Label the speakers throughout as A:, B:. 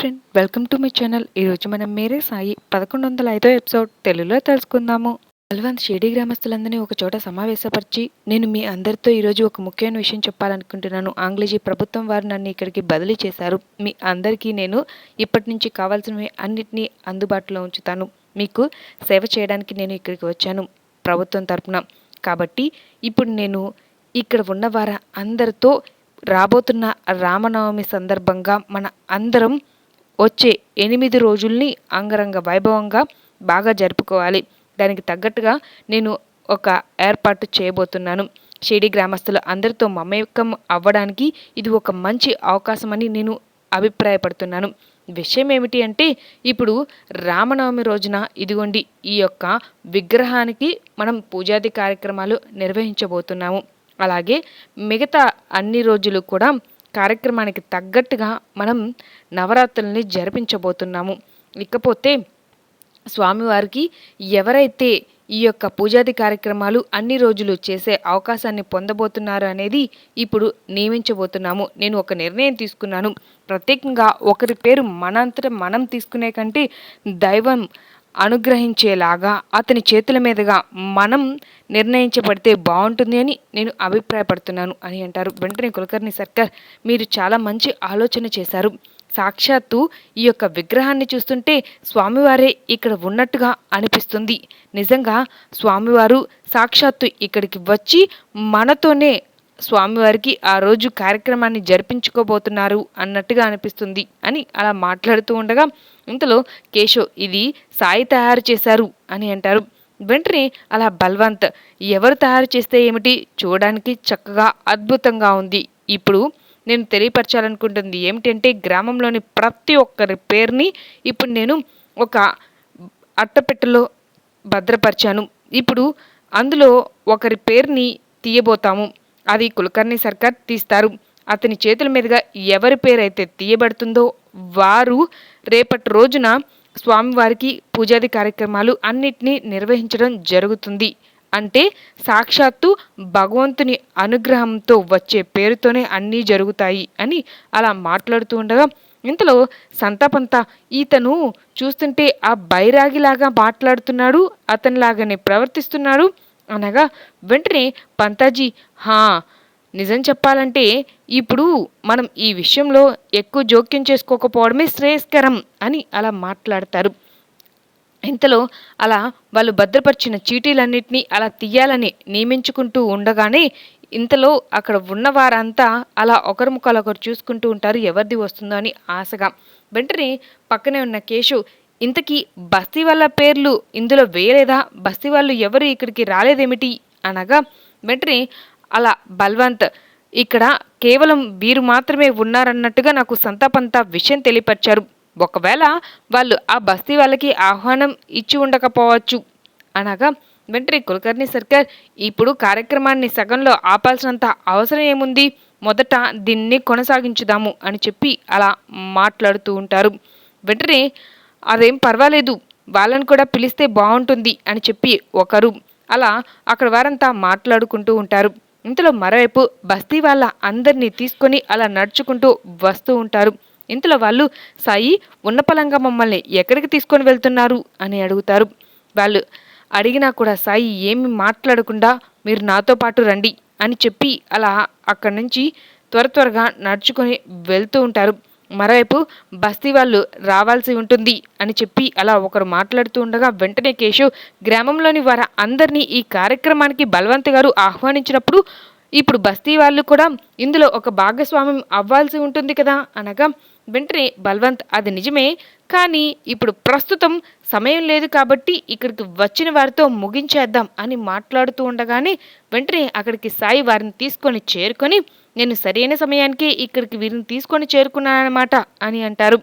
A: Friend welcome to my channel ఈరోజు మనం మేరే సాయి పదకొండు వందల ఐదో ఎపిసోడ్ తెలుగులో తెలుసుకుందాము. బల్వంత్ షిరిడి గ్రామస్తులందరినీ ఒక చోట సమావేశపరిచి నేను మీ అందరితో ఈరోజు ఒక ముఖ్యమైన విషయం చెప్పాలనుకుంటున్నాను. ఆంగ్లేజీ ప్రభుత్వం వారు నన్ను ఇక్కడికి బదిలీ చేశారు. మీ అందరికీ నేను ఇప్పటి నుంచి కావాల్సినవి అన్నిటినీ అందుబాటులో ఉంచుతాను. మీకు సేవ చేయడానికి నేను ఇక్కడికి వచ్చాను ప్రభుత్వం తరపున. కాబట్టి ఇప్పుడు నేను ఇక్కడ ఉన్న వారి అందరితో రాబోతున్న రామనవమి సందర్భంగా మన అందరం వచ్చే ఎనిమిది రోజుల్ని అంగరంగ వైభవంగా బాగా జరుపుకోవాలి. దానికి తగ్గట్టుగా నేను ఒక ఏర్పాటు చేయబోతున్నాను. షిరిడి గ్రామస్తులు అందరితో మమేకం అవ్వడానికి ఇది ఒక మంచి అవకాశమని నేను అభిప్రాయపడుతున్నాను. విషయం ఏమిటి అంటే ఇప్పుడు రామనవమి రోజున ఇదిగోండి ఈ యొక్క విగ్రహానికి మనం పూజాది కార్యక్రమాలు నిర్వహించబోతున్నాము. అలాగే మిగతా అన్ని రోజులు కూడా కార్యక్రమానికి తగ్గట్టుగా మనం నవరాత్రుల్ని జరిపించబోతున్నాము. ఇకపోతే స్వామివారికి ఎవరైతే ఈ యొక్క పూజాది కార్యక్రమాలు అన్ని రోజులు చేసే అవకాశాన్ని పొందబోతున్నారు అనేది ఇప్పుడు నియమించబోతున్నాము. నేను ఒక నిర్ణయం తీసుకున్నాను. ప్రత్యేకంగా ఒకరి పేరు మనంతట మనం తీసుకునే కంటే దైవం అనుగ్రహించేలాగా అతని చేతుల మీదుగా మనం నిర్ణయించబడితే బాగుంటుంది అని నేను అభిప్రాయపడుతున్నాను అని అంటారు. వెంటనే కులకర్ణి సర్కార్ మీరు చాలా మంచి ఆలోచన చేశారు. సాక్షాత్తు ఈ యొక్క విగ్రహాన్ని చూస్తుంటే స్వామివారే ఇక్కడ ఉన్నట్టుగా అనిపిస్తుంది. నిజంగా స్వామివారు సాక్షాత్తు ఇక్కడికి వచ్చి మనతోనే స్వామివారికి ఆ రోజు కార్యక్రమాన్ని జరిపించుకోబోతున్నారు అన్నట్టుగా అనిపిస్తుంది అని అలా మాట్లాడుతూ ఉండగా ఇంతలో కేశవ్ ఇది సాయి తయారు చేశారు అని అంటారు. వెంటనే అలా బల్వంత్ ఎవరు తయారు చేస్తే ఏమిటి? చూడడానికి చక్కగా అద్భుతంగా ఉంది. ఇప్పుడు నేను తెలియపరచాలనుకుంటుంది ఏమిటంటే గ్రామంలోని ప్రతి ఒక్కరి పేరుని ఇప్పుడు నేను ఒక అట్టపెట్టెలో భద్రపరిచాను. ఇప్పుడు అందులో ఒకరి పేరుని తీయబోతాము. అది కులకర్ణి సర్కార్ తీస్తారు. అతని చేతుల మీదుగా ఎవరి పేరైతే తీయబడుతుందో వారు రేపటి రోజున స్వామివారికి పూజాది కార్యక్రమాలు అన్నిటినీ నిర్వహించడం జరుగుతుంది. అంటే సాక్షాత్తు భగవంతుని అనుగ్రహంతో వచ్చే పేరుతోనే అన్నీ జరుగుతాయి అని అలా మాట్లాడుతూ ఉండగా ఇంతలో సంతాపంతా ఈతను చూస్తుంటే ఆ బైరాగిలాగా మాట్లాడుతున్నాడు అతనిలాగానే ప్రవర్తిస్తున్నాడు అనగా వెంటనే పంతాజీ హా నిజం చెప్పాలంటే ఇప్పుడు మనం ఈ విషయంలో ఎక్కువ జోక్యం చేసుకోకపోవడమే శ్రేయస్కరం అని అలా మాట్లాడతారు. ఇంతలో అలా వాళ్ళు భద్రపరిచిన చీటీలన్నింటినీ అలా తీయాలని నియమించుకుంటూ ఉండగానే ఇంతలో అక్కడ ఉన్న వారంతా అలా ఒకరి ముఖాలు ఒకరు చూసుకుంటూ ఉంటారు ఎవరిది వస్తుందో అని ఆశగా. వెంటనే పక్కనే ఉన్న కేశు ఇంతకీ బస్తీ వాళ్ళ పేర్లు ఇందులో వేయలేదా? బస్తీ వాళ్ళు ఎవరు? ఇక్కడికి రాలేదేమిటి? అనగా వెంటనే అలా బల్వంత్ ఇక్కడ కేవలం వీరు మాత్రమే ఉన్నారన్నట్టుగా నాకు సంతాపంతా విషయం తెలియపరిచారు. ఒకవేళ వాళ్ళు ఆ బస్తీ వాళ్ళకి ఆహ్వానం ఇచ్చి ఉండకపోవచ్చు. అనగా వెంటనే కులకర్ణి సర్కార్ ఇప్పుడు కార్యక్రమాన్ని సగంలో ఆపాల్సినంత అవసరం ఏముంది? మొదట దీన్ని కొనసాగించుదాము అని చెప్పి అలా మాట్లాడుతూ ఉంటారు. వెంటనే అదేం పర్వాలేదు వాళ్ళని కూడా పిలిస్తే బాగుంటుంది అని చెప్పి ఒకరు అలా అక్కడ వారంతా మాట్లాడుకుంటూ ఉంటారు. ఇంతలో మరోవైపు బస్తీ వాళ్ళ అందరినీ తీసుకొని అలా నడుచుకుంటూ వస్తూ ఉంటారు. ఇంతలో వాళ్ళు సాయి ఉన్నపలంగా మమ్మల్ని ఎక్కడికి తీసుకొని వెళ్తున్నారు? అని అడుగుతారు. వాళ్ళు అడిగినా కూడా సాయి ఏమి మాట్లాడకుండా మీరు నాతో పాటు రండి అని చెప్పి అలా అక్కడి నుంచి త్వర త్వరగా నడుచుకొని వెళ్తూ ఉంటారు. మరోవైపు బస్తీ వాళ్ళు రావాల్సి ఉంటుంది అని చెప్పి అలా ఒకరు మాట్లాడుతూ ఉండగా వెంటనే కేశవ్ గ్రామంలోని వారి అందరినీ ఈ కార్యక్రమానికి బలవంత్ గారు ఆహ్వానించినప్పుడు ఇప్పుడు బస్తీ వాళ్ళు కూడా ఇందులో ఒక భాగస్వామ్యం అవ్వాల్సి ఉంటుంది కదా అనగా వెంటనే బల్వంత్ అది నిజమే కానీ ఇప్పుడు ప్రస్తుతం సమయం లేదు కాబట్టి ఇక్కడికి వచ్చిన వారితో ముగించేద్దాం అని మాట్లాడుతూ ఉండగానే వెంటనే అక్కడికి సాయి వారిని తీసుకొని చేరుకొని నేను సరైన సమయానికి ఇక్కడికి వీరిని తీసుకొని చేరుకున్నానమాట అని అంటారు.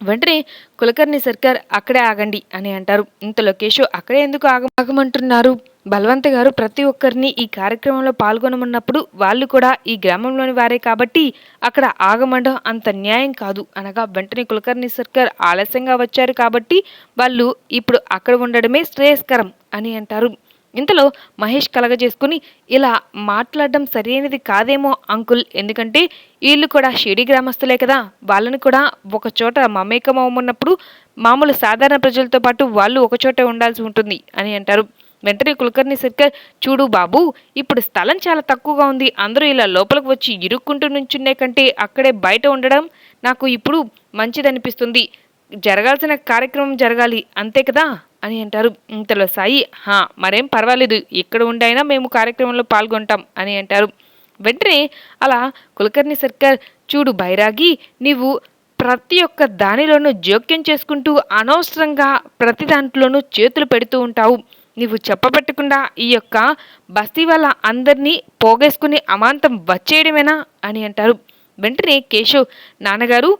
A: వెంటనే కులకర్ణి సర్కార్ అక్కడే ఆగండి అని అంటారు. ఇంతలో కేశవ్ అక్కడే ఎందుకు ఆగ ఆగమంటున్నారు? బలవంత గారు ప్రతి ఒక్కరిని ఈ కార్యక్రమంలో పాల్గొనమన్నప్పుడు వాళ్ళు కూడా ఈ గ్రామంలోని వారే కాబట్టి అక్కడ ఆగమండం అంత న్యాయం కాదు. అనగా వెంటనే కులకర్ణి సర్కార్ ఆలస్యంగా వచ్చారు కాబట్టి వాళ్ళు ఇప్పుడు అక్కడ ఉండడమే శ్రేయస్కరం అని అంటారు. ఇంతలో మహేష్ కలగజేసుకుని ఇలా మాట్లాడడం సరైనది కాదేమో అంకుల్ ఎందుకంటే వీళ్ళు కూడా షిడి గ్రామస్తులే కదా. వాళ్ళని కూడా ఒక చోట మమేకం అవ్వమన్నప్పుడు మామూలు సాధారణ ప్రజలతో పాటు వాళ్ళు ఒకచోటే ఉండాల్సి ఉంటుంది అని అంటారు. వెంటనే కులకర్ణి సర్కార్ చూడు బాబు ఇప్పుడు స్థలం చాలా తక్కువగా ఉంది. అందరూ ఇలా లోపలికి వచ్చి ఇరుక్కుంటూ నుంచునే కంటే అక్కడే బయట ఉండడం నాకు ఇప్పుడు మంచిదనిపిస్తుంది. జరగాల్సిన కార్యక్రమం జరగాలి. అంతే కదా? అని అంటారు. ఇంతలో సాయి హా మరేం పర్వాలేదు. ఇక్కడ ఉండైనా మేము కార్యక్రమంలో పాల్గొంటాం అని అంటారు. వెంటనే అలా కులకర్ణి సర్కార్ చూడు బైరాగి నీవు ప్రతి ఒక్క దానిలోనూ జోక్యం చేసుకుంటూ అనవసరంగా ప్రతి దాంట్లోనూ చేతులు పెడుతూ ఉంటావు. నీవు చెప్పబెట్టకుండా ఈ యొక్క బస్తీ వాళ్ళ అందరినీ పోగేసుకుని అమాంతం వచ్చేయడమేనా అని అంటారు. వెంటనే కేశవ్ నాన్నగారు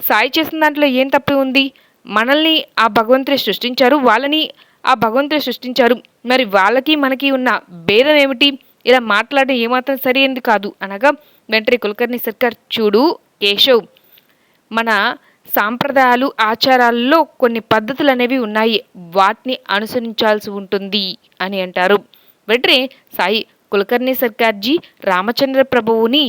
A: సాయి చేసిన దాంట్లో ఏం తప్పి ఉంది? మనల్ని ఆ భగవంతుడే సృష్టించారు వాళ్ళని ఆ భగవంతుడే సృష్టించారు. మరి వాళ్ళకి మనకి ఉన్న భేదం ఏమిటి? ఇలా మాట్లాడడం ఏమాత్రం సరైనది కాదు అనగా వెంటనే కులకర్ణి సర్కార్ చూడు కేశవ్ మన సాంప్రదాయాలు ఆచారాల్లో కొన్ని పద్ధతులు అనేవి ఉన్నాయి. వాటిని అనుసరించాల్సి ఉంటుంది అని అంటారు. వెంటనే సాయి కులకర్ణి సర్కార్జీ రామచంద్ర ప్రభువుని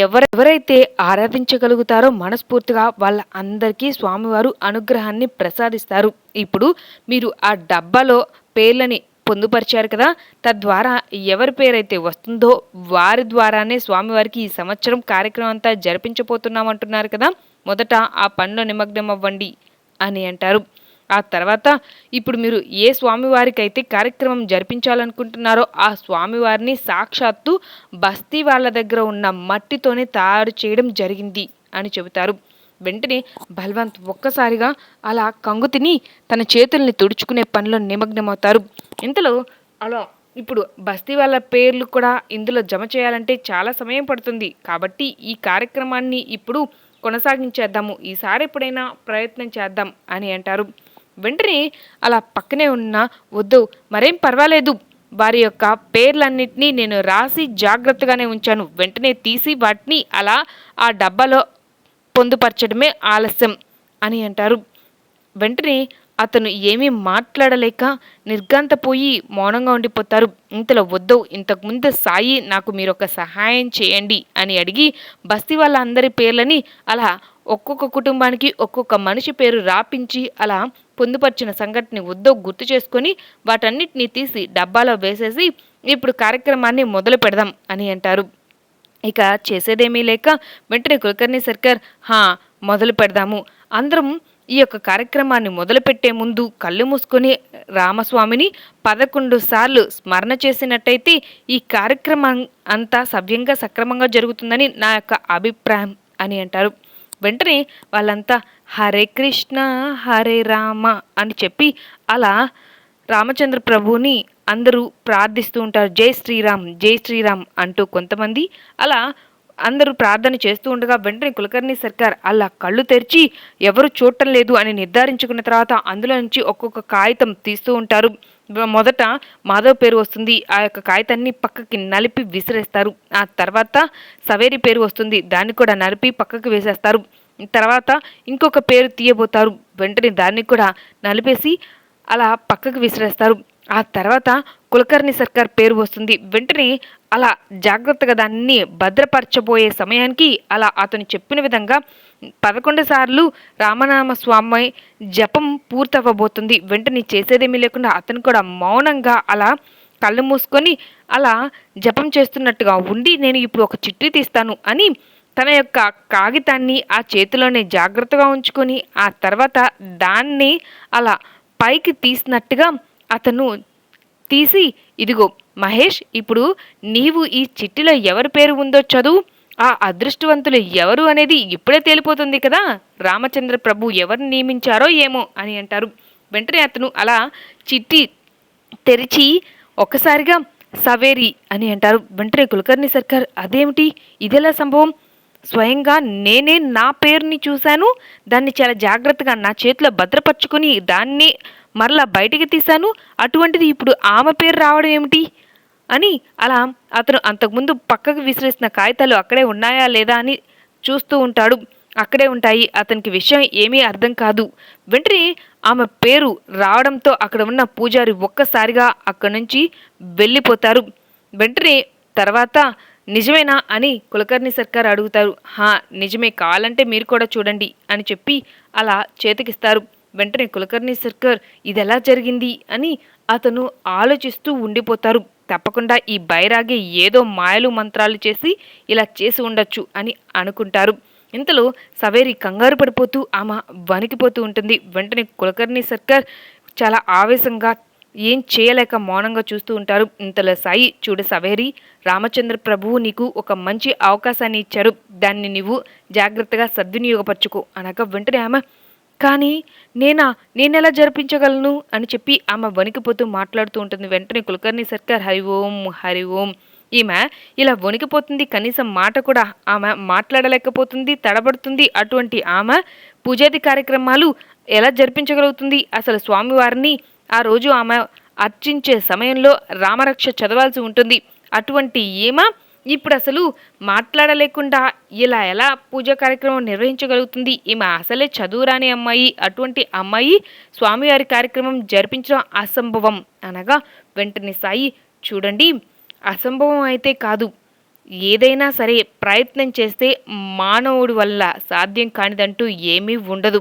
A: ఎవరెవరైతే ఆరాధించగలుగుతారో మనస్ఫూర్తిగా వాళ్ళ అందరికీ స్వామివారు అనుగ్రహాన్ని ప్రసాదిస్తారు. ఇప్పుడు మీరు ఆ డబ్బాలో పేర్లని పొందుపరిచారు కదా తద్వారా ఎవరి పేరైతే వస్తుందో వారి ద్వారానే స్వామివారికి ఈ సంవత్సరం కార్యక్రమం అంతా జరిపించబోతున్నామంటున్నారు కదా మొదట ఆ పనిలో నిమగ్నమవ్వండి అని అంటారు. ఆ తర్వాత ఇప్పుడు మీరు ఏ స్వామివారికైతే కార్యక్రమం జరిపించాలనుకుంటున్నారో ఆ స్వామివారిని సాక్షాత్తు బస్తీ వాళ్ళ దగ్గర ఉన్న మట్టితోనే తయారు చేయడం జరిగింది అని చెబుతారు. వెంటనే బల్వంత్ ఒక్కసారిగా అలా కంగు తిని తన చేతుల్ని తుడుచుకునే పనిలో నిమగ్నమవుతారు. ఇంతలో అలా ఇప్పుడు బస్తీ వాళ్ళ పేర్లు కూడా ఇందులో జమ చేయాలంటే చాలా సమయం పడుతుంది. కాబట్టి ఈ కార్యక్రమాన్ని ఇప్పుడు కొనసాగించేద్దాము. ఈసారి ఎప్పుడైనా ప్రయత్నం చేద్దాం అని అంటారు. వెంటనే అలా పక్కనే ఉన్న వద్దు మరేం పర్వాలేదు. వారి యొక్క పేర్లన్నింటినీ నేను రాసి జాగ్రత్తగానే ఉంచాను. వెంటనే తీసి వాటిని అలా ఆ డబ్బాలో పొందుపరచడమే ఆలస్యం అని అంటారు. వెంటనే అతను ఏమీ మాట్లాడలేక నిర్గాంతపోయి మౌనంగా ఉండిపోతారు. ఇంతలో వద్దు ఇంతకుముందు సాయి నాకు మీరు ఒక సహాయం చేయండి అని అడిగి బస్తీ వాళ్ళ అందరి పేర్లని అలా ఒక్కొక్క కుటుంబానికి ఒక్కొక్క మనిషి పేరు రాపించి అలా పొందుపరిచిన సంఘటన వద్దో గుర్తు చేసుకొని వాటన్నిటిని తీసి డబ్బాలో వేసేసి ఇప్పుడు కార్యక్రమాన్ని మొదలు పెడదాం అని అంటారు. ఇక చేసేదేమీ లేక వెంటనే కులకర్ణి సర్కార్ హా మొదలు పెడదాము. అందరం ఈ యొక్క కార్యక్రమాన్ని మొదలుపెట్టే ముందు కళ్ళు మూసుకొని రామస్వామిని పదకొండు సార్లు స్మరణ చేసినట్టయితే ఈ కార్యక్రమం అంతా సవ్యంగా సక్రమంగా జరుగుతుందని నా యొక్క అభిప్రాయం అని అంటారు. వెంటనే వాళ్ళంతా హరే కృష్ణ హరే రామ అని చెప్పి అలా రామచంద్ర ప్రభువుని అందరూ ప్రార్థిస్తూ ఉంటారు. జై శ్రీరామ్ జై శ్రీరామ్ అంటూ కొంతమంది అలా అందరూ ప్రార్థన చేస్తూ ఉండగా వెంటనే కులకర్ణి సర్కార్ అలా కళ్ళు తెరిచి ఎవరు చూడటం లేదు అని నిర్ధారించుకున్న తర్వాత అందులో నుంచి ఒక్కొక్క కాగితం తీస్తూ ఉంటారు. మొదట మాధవ్ పేరు వస్తుంది. ఆ యొక్క కాగితాన్ని పక్కకి నలిపి విసిరేస్తారు. ఆ తర్వాత సవేరి పేరు వస్తుంది. దాన్ని కూడా నలిపి పక్కకి వేసేస్తారు. తర్వాత ఇంకొక పేరు తీయబోతారు. వెంటనే దాన్ని కూడా నలిపేసి అలా పక్కకు విసిరేస్తారు. ఆ తర్వాత కులకర్ణి సర్కార్ పేరు వస్తుంది. వెంటనే అలా జాగ్రత్తగా దాన్ని భద్రపరచబోయే సమయానికి అలా అతను చెప్పిన విధంగా పదకొండు సార్లు రామనామ స్వామి జపం పూర్తవ్వబోతుంది. వెంటనే చేసేదేమీ లేకుండా అతను కూడా మౌనంగా అలా కళ్ళు మూసుకొని అలా జపం చేస్తున్నట్టుగా ఉండి నేను ఇప్పుడు ఒక చిట్టి తీస్తాను అని తన యొక్క కాగితాన్ని ఆ చేతిలోనే జాగ్రత్తగా ఉంచుకొని ఆ తర్వాత దాన్ని అలా పైకి తీసినట్టుగా అతను తీసి ఇదిగో మహేష్ ఇప్పుడు నీవు ఈ చిట్టిలో ఎవరి పేరు ఉందో చదువు. ఆ అదృష్టవంతులు ఎవరు అనేది ఇప్పుడే తేలిపోతుంది కదా. రామచంద్ర ప్రభు ఎవరు నియమించారో ఏమో అని అంటారు. వెంటనే అతను అలా చిట్టి తెరిచి ఒక్కసారిగా సవేరి అని అంటారు. వెంటనే కులకర్ణి సర్కార్ అదేమిటి? ఇదెలా సంభవం? స్వయంగా నేనే నా పేరుని చూశాను. దాన్ని చాలా జాగ్రత్తగా నా చేతిలో భద్రపరుచుకొని దాన్ని మరలా బయటికి తీశాను. అటువంటిది ఇప్పుడు ఆమె పేరు రావడం ఏమిటి? అని అలా అతను అంతకుముందు పక్కకు విసిరేసిన కాగితాలు అక్కడే ఉన్నాయా లేదా అని చూస్తూ ఉంటాడు. అక్కడే ఉంటాయి. అతనికి విషయం ఏమీ అర్థం కాదు. వెంటనే ఆమె పేరు రావడంతో అక్కడ ఉన్న పూజారి ఒక్కసారిగా అక్కడి నుంచి వెళ్ళిపోతారు. వెంటనే తర్వాత నిజమేనా అని కులకర్ణి సర్కార్ అడుగుతారు. హా నిజమే. కావాలంటే మీరు కూడా చూడండి అని చెప్పి అలా చేతికిస్తారు. వెంటనే కులకర్ణి సర్కార్ ఇది ఎలా జరిగింది అని అతను ఆలోచిస్తూ ఉండిపోతారు. తప్పకుండా ఈ బైరాగి ఏదో మాయలు మంత్రాలు చేసి ఇలా చేసి ఉండొచ్చు అని అనుకుంటారు. ఇంతలో సవేరి కంగారు పడిపోతూ ఆమె వణికిపోతూ ఉంటుంది. వెంటనే కులకర్ణి సర్కార్ చాలా ఆవేశంగా ఏం చేయలేక మౌనంగా చూస్తూ ఉంటారు. ఇంతలో సాయి చూడు సవేరి రామచంద్ర ప్రభువు నీకు ఒక మంచి అవకాశాన్ని ఇచ్చారు. దాన్ని నువ్వు జాగ్రత్తగా సద్వినియోగపరచుకో అనగా వెంటనే ఆమె కానీ నేనా నేనెలా జరిపించగలను? అని చెప్పి ఆమె వణికిపోతూ మాట్లాడుతూ ఉంటుంది. వెంటనే కులకర్ణి సర్కార్ హరి ఓం హరి ఓం. ఈమె ఇలా వణికిపోతుంది. కనీసం మాట కూడా ఆమె మాట్లాడలేకపోతుంది తడబడుతుంది. అటువంటి ఆమె పూజాది కార్యక్రమాలు ఎలా జరిపించగలుగుతుంది? అసలు స్వామివారిని ఆ రోజు ఆమె అర్చించే సమయంలో రామరక్ష చదవాల్సి ఉంటుంది. అటువంటి ఈమె ఇప్పుడు అసలు మాట్లాడలేకుండా ఇలా ఎలా పూజ కార్యక్రమం నిర్వహించగలుగుతుంది? ఈమె అసలే చదువురాని అమ్మాయి అటువంటి అమ్మాయి స్వామివారి కార్యక్రమం జరిపించడం అసంభవం. అనగా వెంటనే సాయి చూడండి అసంభవం అయితే కాదు. ఏదైనా సరే ప్రయత్నం చేస్తే మానవుడి వల్ల సాధ్యం కానిదంటూ ఏమీ ఉండదు.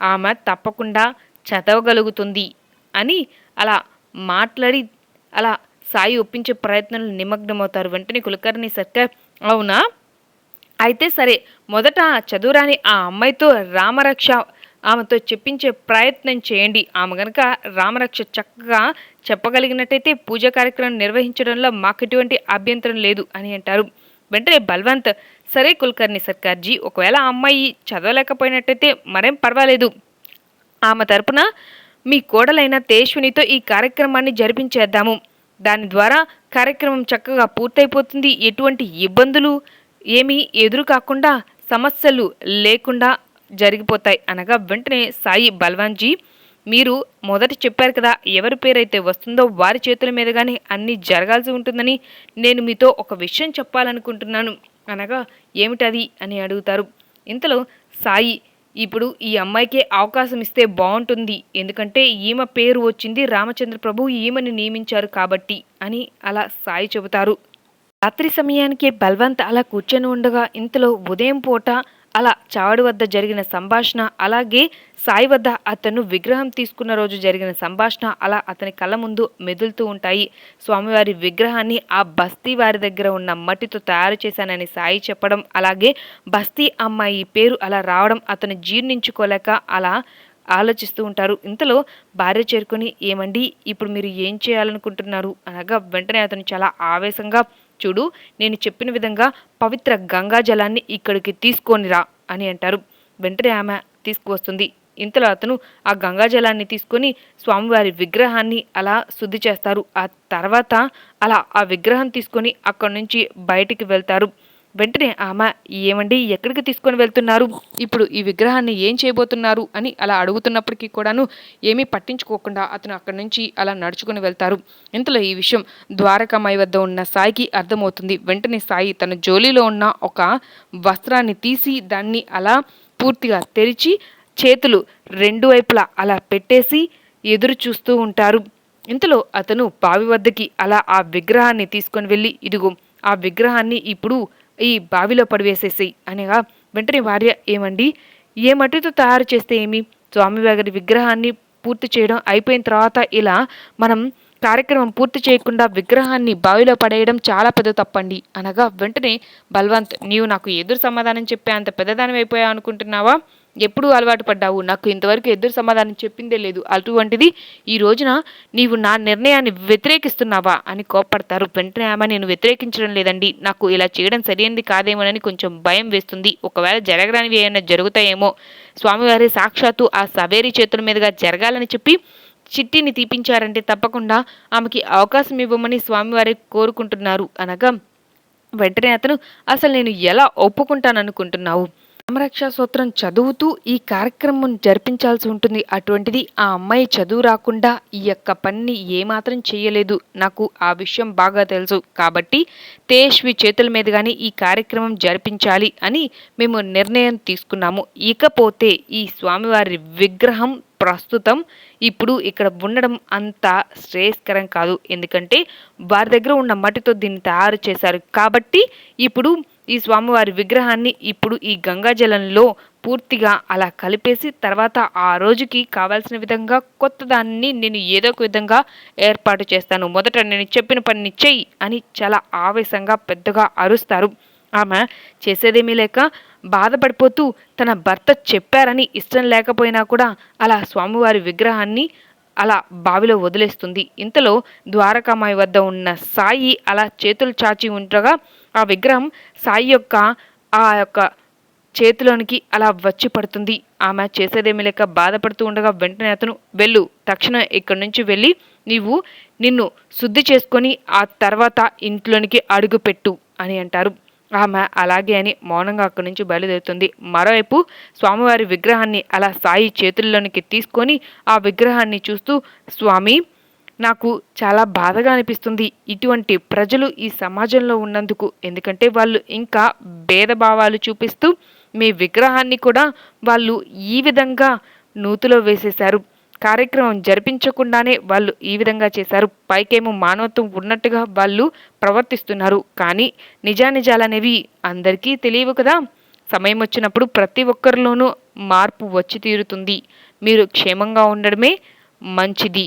A: ఆమె తప్పకుండా చదవగలుగుతుంది అని అలా మాట్లాడి అలా సాయి ఒప్పించే ప్రయత్నంలో నిమగ్నమవుతారు. వెంటనే కులకర్ణి సర్కార్ అవునా? అయితే సరే మొదట చదువురాని ఆ అమ్మాయితో రామరక్ష ఆమెతో చెప్పించే ప్రయత్నం చేయండి. ఆమె గనక రామరక్ష చక్కగా చెప్పగలిగినట్టయితే పూజ కార్యక్రమం నిర్వహించడంలో మాకు ఎటువంటి అభ్యంతరం లేదు అని అంటారు. వెంటనే బల్వంత్ సరే కుల్కర్ణి సర్కార్జీ ఒకవేళ ఆ అమ్మాయి చదవలేకపోయినట్టయితే మరేం పర్వాలేదు. ఆమె తరపున మీ కోడలైన తేశ్వనితో ఈ కార్యక్రమాన్ని జరిపించేద్దాము. దాని ద్వారా కార్యక్రమం చక్కగా పూర్తయిపోతుంది. ఎటువంటి ఇబ్బందులు ఏమీ ఎదురు కాకుండా సమస్యలు లేకుండా జరిగిపోతాయి అనగా వెంటనే సాయి బల్వాన్జీ మీరు మొదట చెప్పారు కదా ఎవరి పేరైతే వస్తుందో వారి చేతుల మీదుగానే అన్నీ జరగాల్సి ఉంటుందని నేను మీతో ఒక విషయం చెప్పాలనుకుంటున్నాను అనగా ఏమిటది అని అడుగుతారు. ఇంతలో సాయి ఇప్పుడు ఈ అమ్మాయికి అవకాశం ఇస్తే బాగుంటుంది. ఎందుకంటే ఈమె పేరు వచ్చింది రామచంద్ర ప్రభు ఈమెని నియమించారు కాబట్టి అని అలా సాయి చెబుతారు. రాత్రి సమయానికి బల్వంత్ అలా కూర్చొని ఉండగా ఇంతలో ఉదయం పూట అలా చావడి వద్ద జరిగిన సంభాషణ అలాగే సాయి వద్ద అతను విగ్రహం తీసుకున్న రోజు జరిగిన సంభాషణ అలా అతని కళ్ళ ముందు మెదులుతూ ఉంటాయి. స్వామివారి విగ్రహాన్ని ఆ బస్తీ వారి దగ్గర ఉన్న మట్టితో తయారు చేశానని సాయి చెప్పడం అలాగే బస్తీ అమ్మాయి పేరు అలా రావడం అతను జీర్ణించుకోలేక అలా ఆలోచిస్తూ ఉంటారు. ఇంతలో భార్య చేరుకొని ఏమండి ఇప్పుడు మీరు ఏం చేయాలనుకుంటున్నారు? అనగా వెంటనే అతను చాలా ఆవేశంగా చూడు నేను చెప్పిన విధంగా పవిత్ర గంగా జలాన్ని ఇక్కడికి తీసుకొనిరా అని అంటారు. వెంటనే ఆమె తీసుకువస్తుంది. ఇంతలో అతను ఆ గంగా జలాన్ని తీసుకొని స్వామివారి విగ్రహాన్ని అలా శుద్ధి చేస్తారు. ఆ తర్వాత అలా ఆ విగ్రహం తీసుకొని అక్కడి నుంచి బయటికి వెళ్తారు. వెంటనే ఆమె ఏమండి? ఎక్కడికి తీసుకొని వెళ్తున్నారు? ఇప్పుడు ఈ విగ్రహాన్ని ఏం చేయబోతున్నారు? అని అలా అడుగుతున్నప్పటికీ కూడాను ఏమీ పట్టించుకోకుండా అతను అక్కడి నుంచి అలా నడుచుకుని వెళ్తారు. ఇంతలో ఈ విషయం ద్వారకామాయి వద్ద ఉన్న సాయికి అర్థమవుతుంది. వెంటనే సాయి తన జోలీలో ఉన్న ఒక వస్త్రాన్ని తీసి దాన్ని అలా పూర్తిగా తెరిచి చేతులు రెండు వైపులా అలా పెట్టేసి ఎదురు చూస్తూ ఉంటారు. ఇంతలో అతను బావి వద్దకి అలా ఆ విగ్రహాన్ని తీసుకొని వెళ్ళి ఇదిగో ఆ విగ్రహాన్ని ఇప్పుడు ఈ బావిలో పడివేసేసి అనగా వెంటనే భార్య ఏమండి? ఏ మట్టితో తయారు చేస్తే ఏమి? స్వామివారి విగ్రహాన్ని పూర్తి చేయడం అయిపోయిన తర్వాత ఇలా మనం కార్యక్రమం పూర్తి చేయకుండా విగ్రహాన్ని బావిలో పడేయడం చాలా పెద్ద తప్పండి. అనగా వెంటనే బల్వంత్ నీవు నాకు ఎదురు సమాధానం చెప్పే అంత పెద్దదానం అయిపోయావు అనుకుంటున్నావా ఎప్పుడు అలవాటు పడ్డావు. నాకు ఇంతవరకు ఎదురు సమాధానం చెప్పిందే లేదు. అటువంటిది ఈ రోజున నీవు నా నిర్ణయాన్ని వ్యతిరేకిస్తున్నావా అని కోప్పడతారు. వెంటనే ఆమె నేను వ్యతిరేకించడం లేదండి. నాకు ఇలా చేయడం సరైనది కాదేమోనని కొంచెం భయం వేస్తుంది. ఒకవేళ జరగడానికి ఏమైనా జరుగుతాయేమో. స్వామివారి సాక్షాత్తు ఆ సవేరి చేతుల మీదుగా జరగాలని చెప్పి చిట్టిని తీపించారంటే తప్పకుండా ఆమెకి అవకాశం ఇవ్వమని స్వామివారి కోరుకుంటున్నారు అనగా వెంటనే అతను అసలు నేను ఎలా ఒప్పుకుంటాననుకుంటున్నావు? రామరక్షా సూత్రం చదువుతూ ఈ కార్యక్రమం జరిపించాల్సి ఉంటుంది. అటువంటిది ఆ అమ్మాయి చదువు రాకుండా ఈ యొక్క పనిని ఏమాత్రం చేయలేదు. నాకు ఆ విషయం బాగా తెలుసు. కాబట్టి తేష్వి చేతుల మీద కానీ ఈ కార్యక్రమం జరిపించాలి అని మేము నిర్ణయం తీసుకున్నాము. ఇకపోతే ఈ స్వామివారి విగ్రహం ప్రస్తుతం ఇప్పుడు ఇక్కడ ఉండడం అంత శ్రేయస్కరం కాదు. ఎందుకంటే వారి దగ్గర ఉన్న మట్టితో దీన్ని తయారు చేశారు. కాబట్టి ఇప్పుడు ఈ స్వామివారి విగ్రహాన్ని ఇప్పుడు ఈ గంగాజలంలో పూర్తిగా అలా కలిపేసి తర్వాత ఆ రోజుకి కావాల్సిన విధంగా కొత్త దాన్ని నేను ఏదో ఒక విధంగా ఏర్పాటు చేస్తాను. మొదట నేను చెప్పిన పనిని చెయ్యి అని చాలా ఆవేశంగా పెద్దగా అరుస్తారు. ఆమె చేసేదేమీ లేక బాధపడిపోతూ తన భర్త చెప్పారని ఇష్టం లేకపోయినా కూడా అలా స్వామివారి విగ్రహాన్ని అలా బావిలో వదిలేస్తుంది. ఇంతలో ద్వారకామాయి వద్ద ఉన్న సాయి అలా చేతులు చాచి ఉండగా ఆ విగ్రహం సాయి యొక్క ఆ యొక్క చేతిలోనికి అలా వచ్చి పడుతుంది. ఆమె చేసేదేమీ లేక బాధపడుతూ ఉండగా వెంటనే అతను వెళ్ళు తక్షణం ఇక్కడి నుంచి వెళ్ళి నీవు నిన్ను శుద్ధి చేసుకొని ఆ తర్వాత ఇంట్లోనికి అడుగుపెట్టు అని అంటారు. ఆమె అలాగే అని మౌనంగా అక్కడి నుంచి బయలుదేరుతుంది. మరోవైపు స్వామివారి విగ్రహాన్ని అలా సాయి చేతుల్లోనికి తీసుకొని ఆ విగ్రహాన్ని చూస్తూ స్వామి నాకు చాలా బాధగా అనిపిస్తుంది. ఇటువంటి ప్రజలు ఈ సమాజంలో ఉన్నందుకు. ఎందుకంటే వాళ్ళు ఇంకా భేదభావాలు చూపిస్తూ మీ విగ్రహాన్ని కూడా వాళ్ళు ఈ విధంగా నూతులో వేసేశారు. కార్యక్రమం జరిపించకుండానే వాళ్ళు ఈ విధంగా చేశారు. పైకేమో మానవత్వం ఉన్నట్టుగా వాళ్ళు ప్రవర్తిస్తున్నారు. కానీ నిజానిజాలనేవి అందరికీ తెలియవు కదా. సమయం వచ్చినప్పుడు ప్రతి ఒక్కరిలోనూ మార్పు వచ్చి తీరుతుంది. మీరు క్షేమంగా ఉండడమే మంచిది.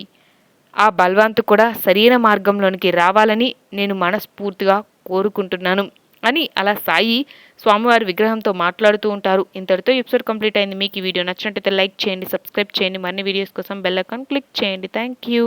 A: ఆ బల్వాంతు కూడా సరైన మార్గంలోనికి రావాలని నేను మనస్ఫూర్తిగా కోరుకుంటున్నాను అని అలా సాయి స్వామివారి విగ్రహంతో మాట్లాడుతూ ఉంటారు. ఇంతటితో ఎపిసోడ్ కంప్లీట్ అయింది. మీకు ఈ వీడియో నచ్చినట్టయితే లైక్ చేయండి సబ్స్క్రైబ్ చేయండి. మరిన్ని వీడియోస్ కోసం బెల్ ఐకాన్ క్లిక్ చేయండి. Thank you